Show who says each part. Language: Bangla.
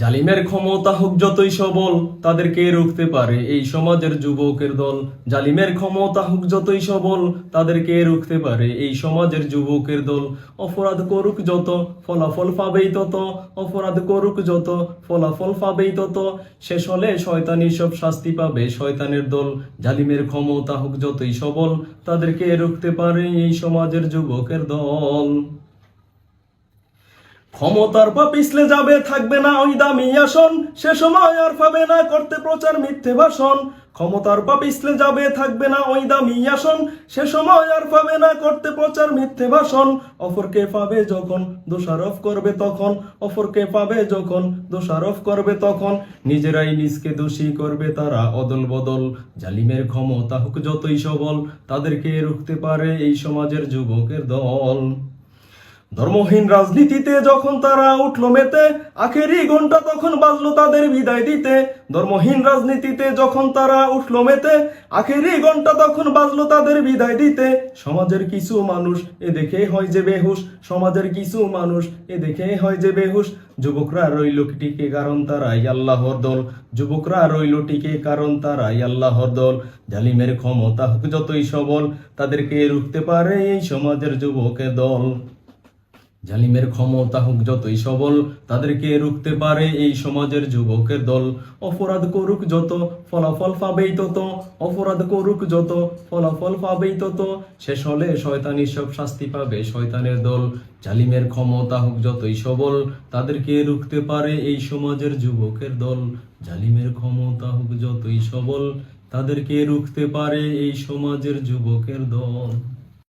Speaker 1: জালিমের ক্ষমতা হোক যতই সবল, তাদেরকে রুখতে পারে এই সমাজের যুবকের দল। জালিমের ক্ষমতা হোক যতই সবল, তাদেরকে রুখতে পারে এই সমাজের যুবকের দল। অপরাধ করুক যত, ফলাফল পাবেই তত। অপরাধ করুক যত, ফলাফল পাবেই তত। শেষ হলে শয়তানি সব শাস্তি পাবে শয়তানের দল। জালিমের ক্ষমতা হোক যতই সবল, তাদেরকে রুখতে পারে এই সমাজের যুবকের দল। ক্ষমতার পা পিছলে যাবে, থাকবে না ওই দামি আসন। সে সময় আর পাবে না করতে প্রচার মিথ্যে ভাষণ। ক্ষমতার পা পিছলে যাবে, থাকবে না ওই দামি আসন। সে সময় আর পাবে না করতে প্রচার মিথ্যে ভাষণ। অপরকে পাবে যখন দোষারোপ করবে তখন। অপরকে পাবে যখন দোষারোপ করবে তখন। নিজেরাই নিজকে দোষী করবে তারা অদল বদল। জালিমের ক্ষমতা হোক যতই সবল, তাদেরকে রুখতে পারে এই সমাজের যুবকের দল। ধর্মহীন রাজনীতিতে যখন তারা উঠল মেতে, আখেরি ঘণ্টা তখন বাজলো তাদের বিদায় দিতে। ধর্মহীন রাজনীতিতে যখন তারা উঠল মেতে, আখেরি ঘণ্টা তখন বাজলো তাদের বিদায় দিতে। সমাজের কিছু মানুষ এ দেখে হয় যে বেহুশ, সমাজের কিছু মানুষ এ দেখে হয় যে বেহুশ। যুবকরা রইল টিকে কারণ তারাই আল্লাহর দল। যুবকরা রইল টিকে কারণ তারাই আল্লাহর দল। জালিমের ক্ষমতা হোক যতই সবল, তাদেরকে রুখতে পারে এই সমাজের যুবকের দল। জালিমের ক্ষমতা হোক যতই সবল, তাদেরকে রুখতে পারে এই সমাজের যুবকের দল। অপরাধ করুক যত, ফলাফল পাবেই তত। অপরাধ করুক যত, ফলাফল পাবেই তত। শেষ হলে শয়তানি সব শাস্তি পাবে শয়তানের দল। জালিমের ক্ষমতা হোক যতই সবল, তাদেরকে রুখতে পারে এই সমাজের যুবকের দল। জালিমের ক্ষমতা হোক যতই সবল, তাদেরকে রুখতে পারে এই সমাজের যুবকের দল।